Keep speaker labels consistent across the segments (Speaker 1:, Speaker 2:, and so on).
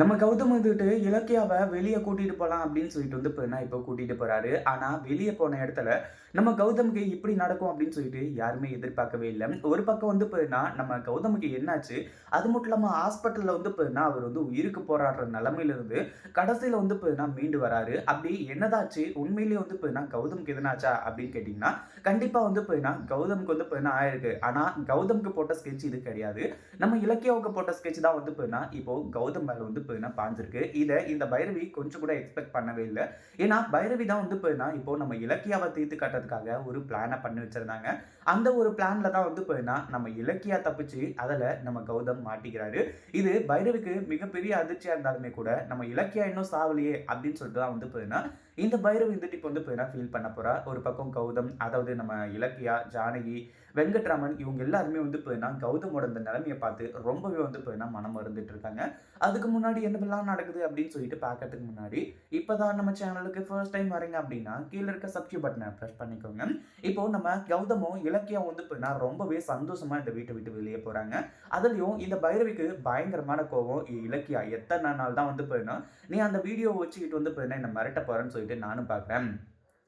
Speaker 1: நம்ம கௌதம் வந்துட்டு இலக்கியாவை வெளியே கூட்டிட்டு போகலாம் அப்படின்னு சொல்லிட்டு வந்து இப்போ இப்போ கூட்டிட்டு போறாரு. ஆனா வெளியே போன இடத்துல நம்ம கௌதமுக்கு இப்படி நடக்கும் அப்படின்னு சொல்லிட்டு யாருமே எதிர்பார்க்கவே இல்லை. ஒரு பக்கம் வந்து போயின்னா நம்ம கௌதமுக்கு என்னாச்சு? அது மட்டும் இல்லாமல் ஹாஸ்பிட்டலில் வந்து போயின்னா அவர் வந்து உயிருக்கு போராடுற நிலமையிலிருந்து கடைசியில் வந்து போயின்னா மீண்டு வராரு. அப்படி என்னதாச்சு? உண்மையிலேயே வந்து போயின்னா கௌதமுக்கு எதனாச்சா அப்படின்னு கேட்டிங்கன்னா கண்டிப்பாக வந்து போயின்னா கௌதமுக்கு வந்து போயின்னா ஆயிருக்கு. ஆனால் கௌதமுக்கு போட்ட ஸ்கெட்ச் இது கிடையாது. நம்ம இலக்கியாவுக்கு போட்ட ஸ்கெட்ச் தான் வந்து போயின்னா இப்போ கௌதம் மேலே வந்து போயின்னா பாஞ்சிருக்கு. இதை இந்த பைரவி கொஞ்சம் கூட எக்ஸ்பெக்ட் பண்ணவே இல்லை. ஏன்னா பைரவி தான் வந்து போயின்னா இப்போ நம்ம இலக்கியாவை தீர்த்து காட்டுறதுக்காக ஒரு பிளானை பண்ணி வச்சிருந்தாங்க. அந்த ஒரு பிளான்ல தான் வந்து போயின்னா நம்ம இலக்கியா தப்பிச்சு அதில் நம்ம கௌதம் மாட்டிக்கிறாரு. இது பைரவிக்கு மிகப்பெரிய அதிர்ச்சியாக இருந்தாலுமே கூட நம்ம இலக்கியா இன்னும் சாவலையே அப்படின்னு சொல்லிட்டு தான் வந்து போயின்னா இந்த பைரவி இந்த டிப் வந்து போயின்னா ஃபீல் பண்ண போறா. ஒரு பக்கம் கௌதம் அதாவது நம்ம இலக்கியா ஜானகி வெங்கட்ராமன் இவங்க எல்லாருமே வந்து போயின்னா கௌதமோட இந்த நிலைமையை பார்த்து ரொம்பவே வந்து போயின்னா மனம் மறந்துட்டு இருக்காங்க. அதுக்கு முன்னாடி என்னவெல்லாம் நடக்குது அப்படின்னு சொல்லிட்டு பார்க்கறதுக்கு முன்னாடி இப்போ தான் நம்ம சேனலுக்கு ஃபர்ஸ்ட் டைம் வரீங்க அப்படின்னா கீழே இருக்க சப்ஸ்கிரைப் பட்டனை ப்ரெஸ் பண்ணிக்கோங்க. இப்போ நம்ம கௌதமும் இலக்கியம் வந்து போயின்னா ரொம்பவே சந்தோஷமா இந்த வீட்டை விட்டு வெளியே போறாங்க. அதுலயும் இந்த பைரவிக்கு பயங்கரமான கோவம் இலக்கியா எத்தனை நாள் தான் வந்து போயினா? நீ அந்த வீடியோ வச்சுக்கிட்டு வந்து போயினா என்ன மிரட்ட போறேன்னு சொல்லிட்டு நானும் பார்க்குறேன்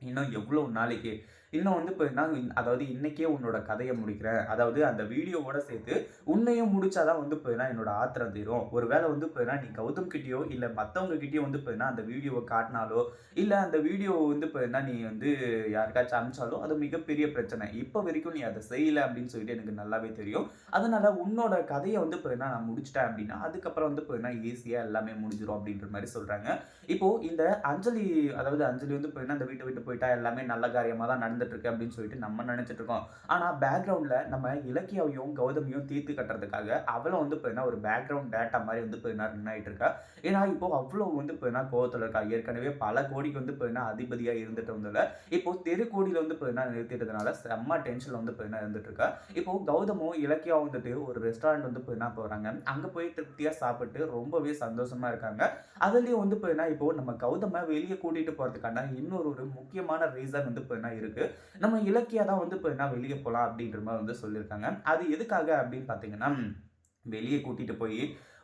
Speaker 1: இன்னும் எவ்வளோ நாளைக்கு இன்னும் வந்து இப்போ நான் அதாவது இன்னைக்கே உன்னோட கதையை முடிக்கிறேன். அதாவது அந்த வீடியோவோட சேர்த்து உன்னையும் முடிச்சாதான் வந்து போயினா என்னோட ஆத்திரம் தீரும். ஒரு வேளை வந்து போயினா நீ கௌதம் கிட்டயோ இல்லை மற்றவங்க கிட்டயோ வந்து போயினா அந்த வீடியோவை காட்டினாலோ இல்லை அந்த வீடியோ வந்து போயினா நீ வந்து யாருக்காச்சும் அனுப்பிச்சாலோ அது மிகப்பெரிய பிரச்சனை. இப்போ வரைக்கும் நீ அதை செய்யலை அப்படின்னு சொல்லிட்டு எனக்கு நல்லாவே தெரியும். அதனால உன்னோட கதையை வந்து போயினா நான் முடிச்சிட்டேன் அப்படின்னா அதுக்கப்புறம் வந்து போயினா ஈஸியாக எல்லாமே முடிஞ்சிடும் அப்படின்ற மாதிரி சொல்கிறாங்க இப்போ இந்த அஞ்சலி அதாவது அஞ்சலி வந்து போயினா அந்த வீட்டை விட்டு போயிட்டா எல்லாமே நல்ல காரியமாக தான் நடந்து இருக்கு அப்படின்னு சொல்லிட்டு நம்ம நினச்சிட்ருக்கோம் ஆனால் பேக்ரவுண்டில் நம்ம இலக்கியாவையும் கௌதமியும் தீர்த்து கட்டுறதுக்காக அவளும் வந்து போயினா ஒரு பேக்ரவுண்ட் டேட்டா மாதிரி வந்து போயினா ரன் ஆயிட்டு இருக்கா? ஏன்னா இப்போ அவ்வளோ வந்து போயினா கோவத்தில் இருக்கா? ஏற்கனவே பல கோடிக்கு வந்து போயினா அதிபதியாக இருந்துட்டு வந்ததில்ல இப்போ தெரு கோடியில் வந்து போயினா நிறுத்திட்டதுனால செம்ம டென்ஷனில் வந்து போயினா இருந்துட்டு இருக்கா? இப்போ கௌதமும் இலக்கியா வந்துட்டு ஒரு ரெஸ்டாரண்ட் வந்து போயினா போகிறாங்க அங்கே போய் திருப்தியாக சாப்பிட்டு ரொம்பவே சந்தோஷமாக இருக்காங்க. அதுலேயும் வந்து போயினா இப்போ நம்ம கௌதமை வெளியே கூட்டிகிட்டு போகிறதுக்கான இன்னொரு ஒரு முக்கியமான ரீசன் வந்து போயினா இருக்குது நம்ம இலக்கியா தான் வந்து இப்போ என்ன வெளியே போகலாம் அப்படின்ற மாதிரி வந்து சொல்லியிருக்காங்க அது எதுக்காக அப்படின்னு பார்த்தீங்கன்னா வெளியே கூட்டிட்டு போய்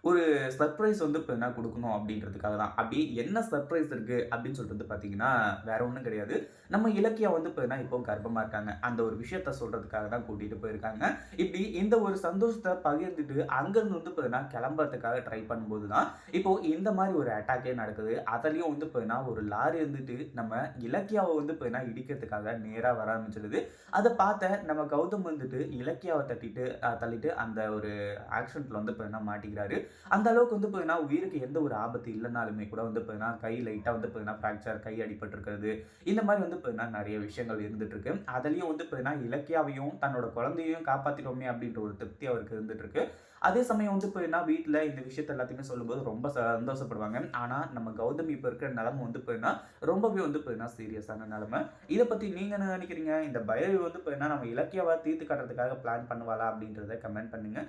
Speaker 1: ஒரு சர்ப்ரைஸ் வந்து இப்போ என்ன கொடுக்கணும் அப்படின்றதுக்காக தான். அப்படி என்ன சர்ப்ரைஸ் இருக்குது அப்படின்னு சொல்லிட்டு வந்து பார்த்தீங்கன்னா வேற ஒன்றும் கிடையாது. நம்ம இலக்கியா வந்து இப்போ என்ன இப்போ கர்ப்பமாக இருக்காங்க. அந்த ஒரு விஷயத்த சொல்கிறதுக்காக தான் கூட்டிகிட்டு போயிருக்காங்க. இப்படி இந்த ஒரு சந்தோஷத்தை பகிர்ந்துட்டு அங்கேருந்து வந்து இப்போ என்ன கிளம்புறதுக்காக ட்ரை பண்ணும்போது தான் இப்போ இந்த மாதிரி ஒரு அட்டாக்கே நடக்குது. அதுலேயும் வந்து இப்போ என்ன ஒரு லாரி இருந்துட்டு நம்ம இலக்கியாவை வந்து இப்போ என்ன இடிக்கிறதுக்காக நேராக வர ஆரம்பிச்சிடுது அதை பார்த்த நம்ம கௌதம் வந்துட்டு இலக்கியாவை தட்டிட்டு தள்ளிட்டு அந்த ஒரு ஆக்சிடென்ட்ல வந்து இப்போ என்ன மாட்டிக்கிறாரு. அந்த அளவுக்கு வந்து பார்த்தீங்கன்னா உயிருக்கு எந்த ஒரு ஆபத்து இல்லைனாலுமே கூட வந்து பார்த்தீங்கன்னா கை லைட்டாக வந்து பார்த்தீங்கன்னா ஃப்ராக்சர் கை அடிபட்டிருக்கிறது இந்த மாதிரி வந்து பார்த்தீங்கன்னா நிறைய விஷயங்கள் இருந்துட்டு இருக்கு அதுலேயும் வந்து பார்த்தீங்கன்னா இலக்கியாவையும் தன்னோட குழந்தையையும் காப்பாற்றிட்டோமே அப்படின்ற ஒரு திருப்தி அவருக்கு இருந்துட்டு இருக்கு அதே சமயம் வந்து பார்த்தீங்கன்னா வீட்டில் இந்த விஷயத்த எல்லாத்தையுமே சொல்லும்போது ரொம்ப சந்தோஷப்படுவாங்க. ஆனால் நம்ம கௌதம் இப்போ இருக்கிற நிலமை வந்து பார்த்தீங்கன்னா ரொம்பவே வந்து பார்த்தீங்கன்னா சீரியஸான நிலமை. இதை பற்றி நீங்கள் என்ன நினைக்கிறீங்க? இந்த பைரவி வந்து பார்த்தீங்கன்னா நம்ம இலக்கியாவை தீர்த்து காட்டுறதுக்காக பிளான் பண்ணுவாளா அப்படின்றத கமெண்ட் பண்ணுங்கள்